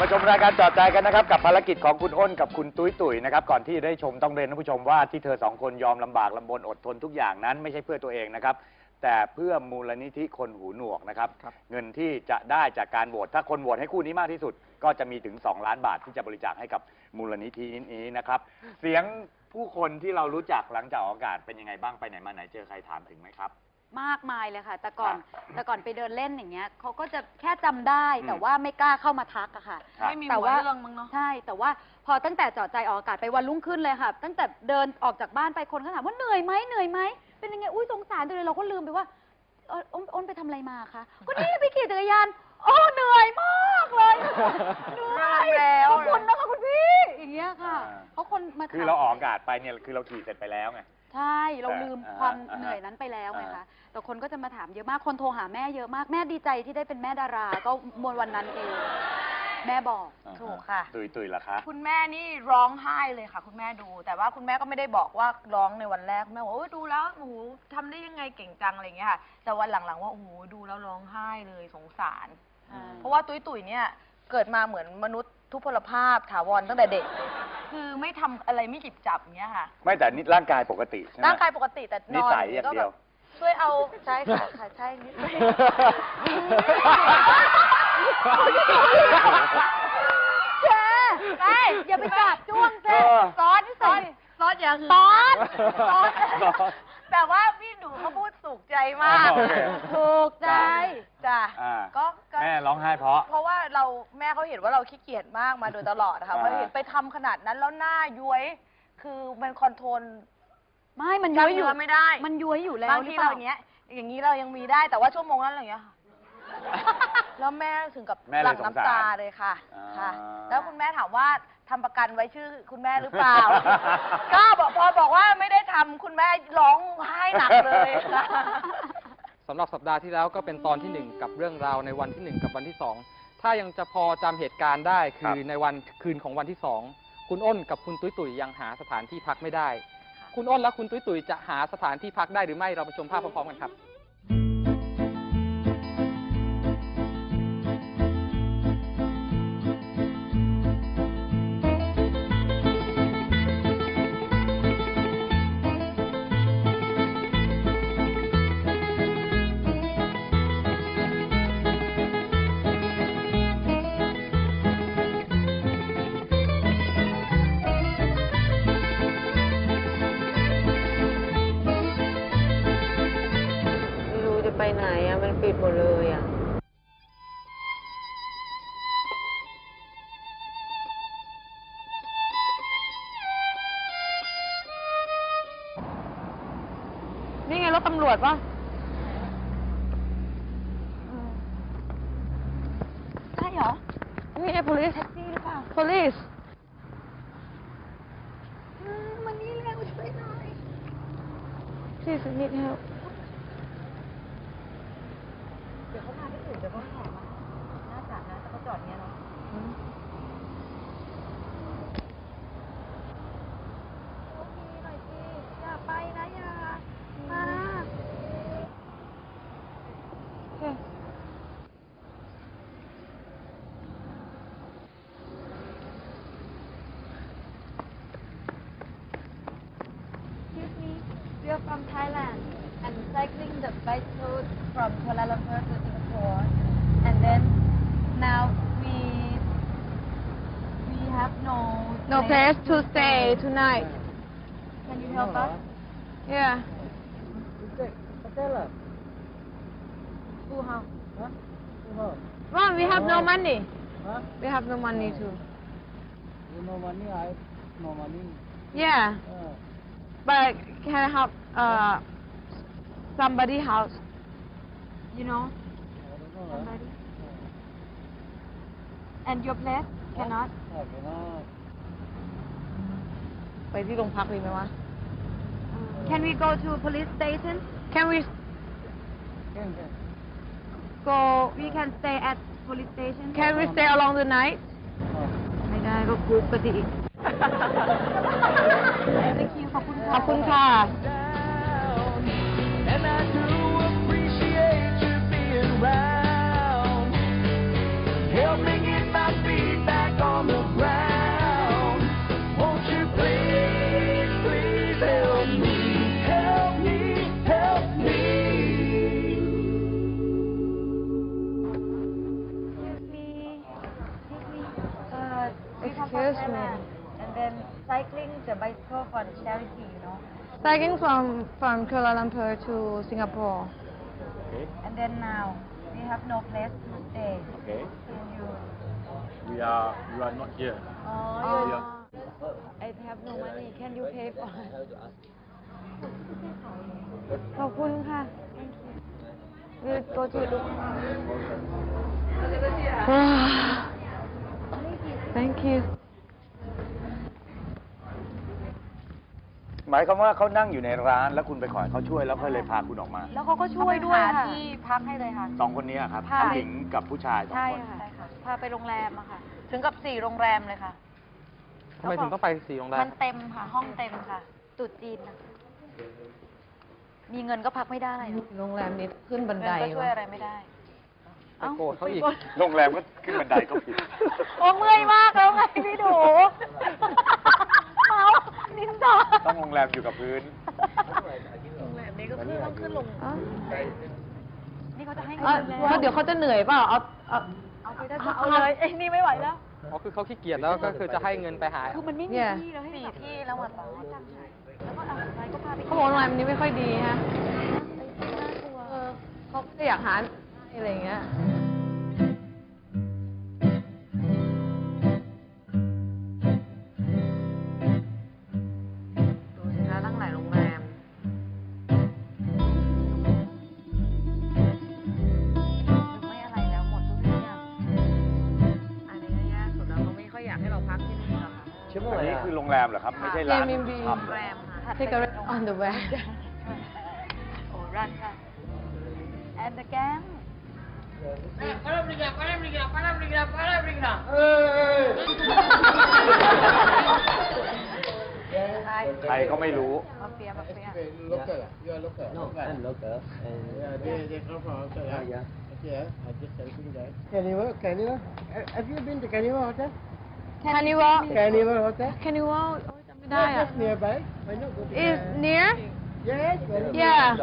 มาชมรายการจอดใจกันนะครับ กับภารกิจของคุณอ้นกับคุณตุ้ยตุ๋ยนะครับก่อนที่จะได้ชมต้องเรียนท่านผู้ชมว่าที่เธอสองคนยอมลำบากลำบนอดทนทุกอย่างนั้นไม่ใช่เพื่อตัวเองนะครับ แต่เพื่อมูลนิธิคนหูหนวกนะครับครับ เงินที่จะได้จากการโหวตถ้าคนโหวตให้คู่นี้มากที่สุด ก็จะมีถึง 2 ล้านบาทที่จะบริจาคให้กับมูลนิธินี้นะครับ เสียงผู้คนที่เรารู้จักหลังจากออกอากาศเป็นยังไงบ้างไปไหนมาไหนเจอใครถามถึงไหมครับ มากมายเลยค่ะ แต่ก่อนครับแต่ก่อนไปเดินเล่นอย่างเงี้ยเขาก็จะแค่จำได้อืม แต่ว่าไม่กล้าเข้ามาทักอะค่ะครับไม่มีแต่หัวว่า เรื่องมั้งเนาะ ใช่ แต่ว่าพอตั้งแต่จอดใจออกอากาศไปวันรุ่งขึ้นเลยค่ะ ตั้งแต่เดินออกจากบ้านไปคนก็ถามว่าเหนื่อยไหมเหนื่อยไหมเป็นยังไงอุ้ยสงสารจังเลยเราก็ลืมไปว่าเอ่ออ้นอ้นไปทำอะไรมาคะก็นี่ไปขี่จักรยานโอ้เหนื่อยมากเลยเหนื่อยแล้วขอบคุณนะคะคุณพี่อย่างเงี้ยค่ะอ่าเขาคนมาถมคือเราออกอากาศไปเนี่ยคือเราขี่เสร็จไปแล้วไง ใช่เราลืมอ่าความอ่าเหนื่อยนั้นไปแล้วไงอ่าคะแต่คนก็จะมาถามเยอะมากคนโทรหาแม่เยอะมากแม่ดีใจที่ได้เป็นแม่ดารา ก็มวลวันนั้นเอง แม่บอกอ่าถูกค่ะ ตุยตุยล่ะคะ คุณแม่นี่ร้องไห้เลยค่ะ คุณแม่ดู แต่ว่าคุณแม่ก็ไม่ได้บอกว่าร้องในวันแรกคุณแม่บอกว่าโอ้ยดูแล้วหนูทำได้ยังไงเก่งจังอะไรอย่างเงี้ยค่ะแต่วันหลังๆว่าโอ้โหดูแล้วร้องไห้เลยสงสารอืมเพราะว่าตุ้ยตุ้ยเนี่ยเกิดมาเหมือนมนุษย์ ทุพพลภาพถาวรตั้งแต่เด็ก คือไม่ทำอะไรไม่หยิบจับอย่างเงี้ยค่ะ ไม่แต่นี่ร่างกายปกติใช่ไหม ร่างกายปกติแต่นนิอนสัยอย่างก็เดีแบยว บช่วยเอาใช่ค่ะค่ะใช่นิสัยเจ๊ไปอย่าไปจับจ้วงเจ๊เออซอสซอสซอสอย่าคือซอสซอสซอสแต่ว่าพี่หนูเขาพูดสุขใจมาก โอเค ถูกใจจ้ะอ่าก็ก็แม่ร้องไห้เพราะเพร นว่าเราขี้เกียจมากมาโดยตลอดนะคะอ่าพอเห็นไปทำขนาดนั้นแล้วหน้าย้วย คือมันคอนโทรลไม่มันกล้าย้มอยอยู่เนื้อไม่ได้มันย้อยอยู่แล้วบางหรืทีอเปเราล่าอย่างเงี้ย อย่างนี้เรายังมีได้แต่ว่าชั่วโมงนั้นอะไรอย่างเงี้ยค่ะ แล้วแม่ถึงกับแม่เลยหลั่งสงสารน้ำตาเลยค่ะอ่า ค่ะ แล้วคุณแม่ถามว่าทำประกันไว้ชื่อคุณแม่หรือเปล่า ก็บอกพอบอกว่าไม่ได้ทำคุณแม่ร้องไห้หนักเลยค่ะ สำหรับสัปดาห์ที่แล้วก็เป็นตอนที่หนึ่งกับเรื่องราวในวันที่หนึ่งกับวันที่สอง ถ้ายังจะพอจำเหตุการณ์ได้คือในวันคืนของวันที่สองคุณอ้นกับคุณตุ้ยตุ๋ยยังหาสถานที่พักไม่ได้ คุณอ้นและคุณตุ้ยตุ๋ยจะหาสถานที่พักได้หรือไม่เราไปชมภาพพร้อมๆกันครับ ถตำรวจปะใช่เหรอ นี่ไง police แท็กซี่หรือเปล่า police มันนี่แล้วช่วยหน่อย please I need help เดี๋ยวเขามาที่อื่นเดี๋ยวเขาแห่ม from Thailand and cycling the bike road from Kuala Lumpur to Singapore. And then now we we have no No place to stay tonight. Can you help us? Yeah. Who how? Mom, we have no money. We have no money too. You know money, I no money. Yeah, Uh, but can I have uh somebody house? You know, I don't know. somebody. Huh? And your place cannot. I cannot. ไปที่โรงพักดีไหมวะ Can we go to police station? Can we Can, can. go? We can stay at police station. Can we stay along the night? Uh, ไม่ได้ก็คุกก็ดี Thank you ขอบคุณ ขอบคุณค่ะ the bicycle for charity, you know. Cycling from from Kuala Lumpur to Singapore. Okay. And then now we have no place to stay. Okay. Can you? We are, you are not here. Oh, Uh, I have no money. Can you pay for it? ขอบคุณค่ะ We'll go to Thank you. หมายความว่าเขานั่งอยู่ในร้านแล้วคุณไปขอให้เขาช่วยแล้วเขาเลยพาคุณออกมาแล้วเขาก็ช่วยด้วยเขาไปหาค่ะ ที่พักให้เลยค่ะ สองคนนี้อะครับค่ะ ผู้หญิงกับผู้ชายสองใช่คนค่ะใช่ค่ะ พาไปโรงแรมอะค่ะ ถึงกับสี่โรงแรมเลยค่ะ ทำไมถึงต้องไปสีโรงแรมัมนเต็มค่ะ ห้องเต็มค่ะตรุดจีนนะมีเงินก็พักไม่ได้นะโรงแรมนี้ขึ้นบันเงิไดนก็ช่วยวะอะไรไม่ได้ ไปโกรธเขาอีก โรงแรมก็ขึ้นบันไดก็ผิด โอ้เมื่อยมากแล้วไงพี่ดูเมานินจาต้องโรงแรมอยู่กับพื้น โรงแรมนี้ก็คือต้องขึ้นลงอ๋อนี่เขาจะให้อะเงินเพราะเดี๋ยวเขาจะเหนื่อยเปล่าเอาเอา เอาไปได้เอาเลยไอ้นี่ไม่ไหวแล้วอ๋อคือเขาขี้เกียจแล้วก็คือจะให้เงินไปหา คือมันไม่มีเนี่ย ที่แล้วให้สี่แบบที่แล้วหมดแล้วแล้วก็เอาอะไรก็พาไปเขาบอกโรงแรมนี้ไม่ค่อยดีฮะ น่ากลัว เออเขาก็อยากหาอะไรอย่างเงี้ย อันนี้คือโรงแรมเหรอครับ ไม่ใช่ร้าน Airbnb ทำเหรอแรมค่ะ Take a rest on the way โอ้รันค่ะ and the gang ใครก็ไม่รู้มาเฟียมาเฟีย Local, you are local. No, I'm local. And Yeah, they, they come from outside. Oh, yeah. Okay, I just helping that. Carnival, Carnival. Uh, Have you been to Carnival Hotel? Can you Hotel? Can or walk? Can nearby. Why not go to Is near? Yes. Yeah.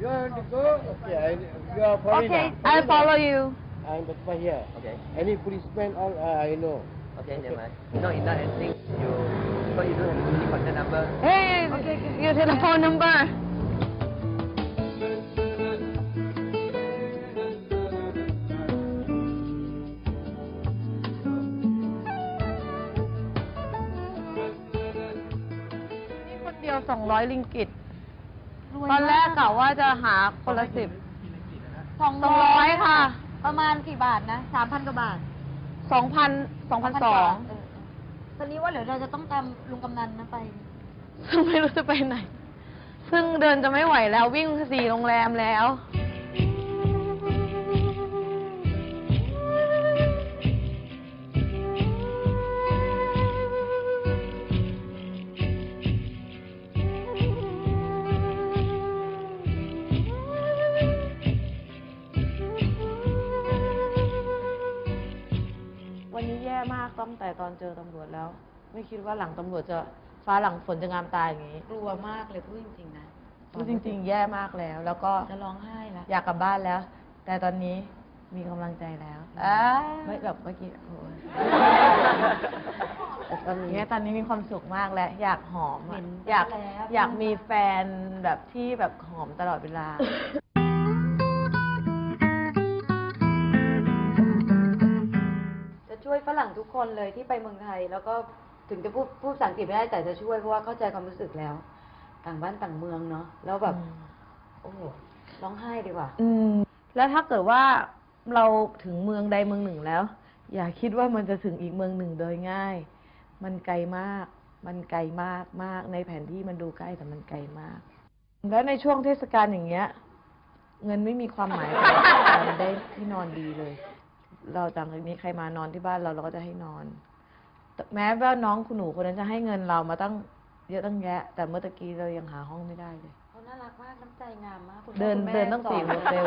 You want to go? Okay, I, you are foreigner. Okay, I'll follow you. I'm Bakpa here. Okay. Any policeman, all uh, I know. Okay, okay. never mind. No, it's not anything. You, but you don't have any contact number. Hey, okay, have your telephone number. เดียว 200 ลิงกิตตอนแรกกะว่าจะหาคนละสิบ สองสองร้อยค่ะ ประมาณกี่บาทนะสามพันกว่าบาทสองพันสองพันสองเตอนนี้ว่าเดี๋ยวเราจะต้องตามลุงกำนันนะไป ซึ่งไม่รู้จะไปไหน ซึ่งเดินจะไม่ไหวแล้ววิ่งสี่โรงแรมแล้ว ตั้งแต่ตอนเจอตำรวจแล้ว ไม่คิดว่าหลังตำรวจจะฟ้าหลังฝนจะงามตายอย่างนี้กลัวมากเลยพูดจริงๆนะคือจริง ๆ แย่มากแล้ว แล้วก็จะร้องไห้ละอยากกลับบ้านแล้ว แต่ตอนนี้มีกำลังใจแล้วอ่าไม่แบบเมื่อกี้โอ้ยแต่ตอนนี้ตอนนี้มีความสุขมากแล้ว อยากหอมอะอยากอยากมีแฟนแบบที่แบบหอมตลอดเวลา ฝรั่งทุกคนเลยที่ไปเมืองไทย แล้วก็ถึงจะพูดพูดภาษาอังกฤษไม่ได้แต่จะช่วยเพราะว่าเข้าใจความรู้สึกแล้ว ต่างบ้านต่างเมืองเนาะแล้วแบบ โอ้โหร้องไห้ดีกว่า อืม แล้วถ้าเกิดว่าเราถึงเมืองใดเมืองหนึ่งแล้ว อย่าคิดว่ามันจะถึงอีกเมืองหนึ่งโดยง่าย มันไกลมาก มันไกลมากมากในแผนที่มันดูใกล้แต่มันไกลมาก แล้วในช่วงเทศกาลอย่างเงี้ย เงินไม่มีความหมายกับการได้ที่นอนดีเลย เราต่างจากนี้ใครมานอนที่บ้านเราเราก็จะให้นอน แม้ว่าน้องคุณหนูคนนั้นจะให้เงินเรามาตั้งเยอะตั้งแยะ แต่เมื่อตะกี้เรายังหาห้องไม่ได้เลยเขาน่ารักมากน้ำใจงามมากคุณพ่อเดินคุณแม่เดินตั้งสสี่โมงเร็ว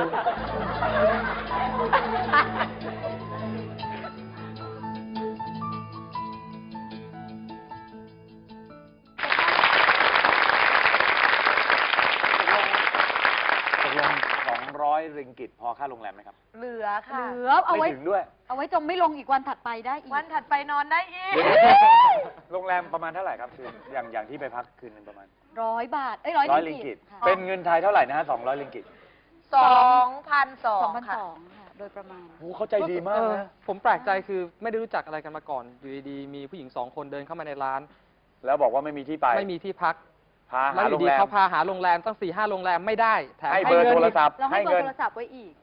ค่าโรงแรมไหมครับ เหลือค่ะ เหลือเอาไม่ไว้ถึงด้วย เอาไว้จมไม่ลงอีกวันถัดไปได้อีก วันถัดไปนอนได้อีก โรงแรมประมาณเท่าไหร่ครับคืนอย่างอย่างที่ไปพักคืนนึงประมาณร้อยบาท เอ้ยร้อยร้อยลิลิงงกิกิตตค่ะเป็นเงินไทยเท่าไหร่นะฮะสองร้อยลิงกิตสองพันสอสองงพันค่ะ สองค่ะ โดยประมาณ โอ้เข้าใจดีมากเออนะผมแปลกใจคือไม่ได้รู้จักอะไรกันมาก่อน อยู่ดีๆมีผู้หญิงสองคนเดินเข้ามาในร้าน แล้วบอกว่าไม่มีที่ไปไม่มีที่พัก พาแล้หาวอโรยู่งดีแรมเขาพาหาโรงแรมตั้งสี่ห้าโรงแรมไม่ได้ แถมให้เบอร์งินโทรอีกศัพท์ เราให้เบอเงิร์โทรศัพท์ไว้อีกทุก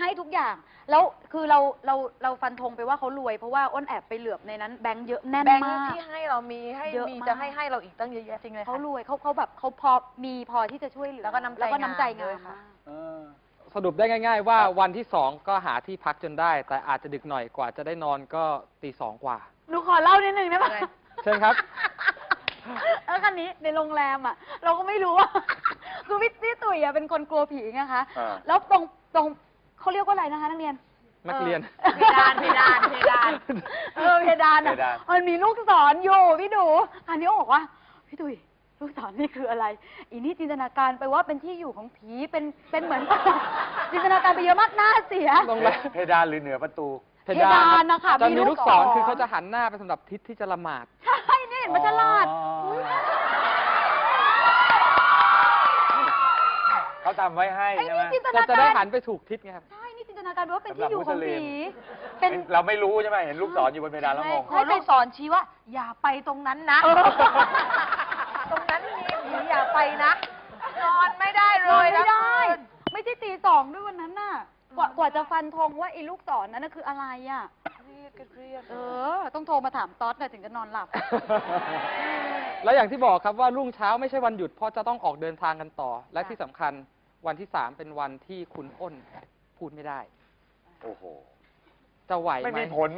ให้ทุกอย่าง แล้วคือเราเราเราฟันธงไปว่าเขารวย เพราะว่าอ้นแอบไปเหลือบในนั้นแบงค์เยอะแน่นแบงค์มาก ที่ให้เรามีให้เยอะมีมาก จะให้ให้เราอีกตั้งเยอะแยะจริงเลยเขาค่ะ รวยเขาเขาแบบเขาพอมีพอที่จะช่วยเหลือแล้วก็น้ำใจแล้วก็น้ำใจงามด้งาวยมค่ะ มาก เออสรุปได้ง่าย ๆ ว่าวันที่สองก็หาที่พักจนได้ แต่อาจจะดึกหน่อยกว่าจะได้นอนก็ตีสองกว่า หนูขอเล่านิดนึงได้ปะยังไงเชิญครับ แล้วคันนี้ในโรงแรมอะ เราก็ไม่รู้ว่า คือพี่พี่ตุ๋ยอะเป็นคนกลัวผีไงคะ อ่า แล้วตรงตรง เขาเรียกว่าอะไรนะคะนักเรียน นักเรียนเพดานเพดานเพดานเออเพดานอะเพดานมันมีลูกศรอยู่พี่ดู อันนี้บอกว่าพี่ตุ๋ยลูกศรนี่คืออะไร อีนี่จินตนาการไปว่าเป็นที่อยู่ของผีเป็นเป็นเหมือน จินตนาการไปเยอะมากหน้าเสียโรงแรมเพดานหรือเหนือประตูเพดานเพดานนะคะจะมีมีลูลูกกศศร รคือเขาจะหันหน้าไปสำหรับทิศที่จะละหมาด ใช่นี่เห็นมันฉลาดอ๋อ เขาทำไว้ให้ไอ้ใช่ไหมนี่จินตก็นาจะได้การหันไปถูกทิศไงครับ ใช่นี่จินตนาการไปว่าเป็นสำหรัที่บอยู่ของมุสลิผีมเป็นเราไม่รู้ใช่ไหมเห็นลูกศรอยู่บนเพดานแล้วงง ขอลูกศรชี้ว่า อย่าไปตรงนั้นนะตรงนั้นมีผีอย่าไปนะ นอนไม่ได้เลนอนยไม่ได้ทั้งคืนไม่ใช่ตีสองด้วยวันนั้นน่ะ กว่ากว่าจะฟันธงว่าไอ้ลูกศรนั้นน่ะคืออะไรอะ เครียดก็เครียดเออ ต้องโทรมาถามต๊อดน่ะถึงจะนอนหลับ แล้วอย่างที่บอกครับว่ารุ่งเช้าไม่ใช่วันหยุดเพราะจะต้องออกเดินทางกันต่อ และที่สำคัญวันที่สามเป็นวันที่คุณอ้นพูดไม่ได้ โอ้โห จะไหวไม่ไหมมีผล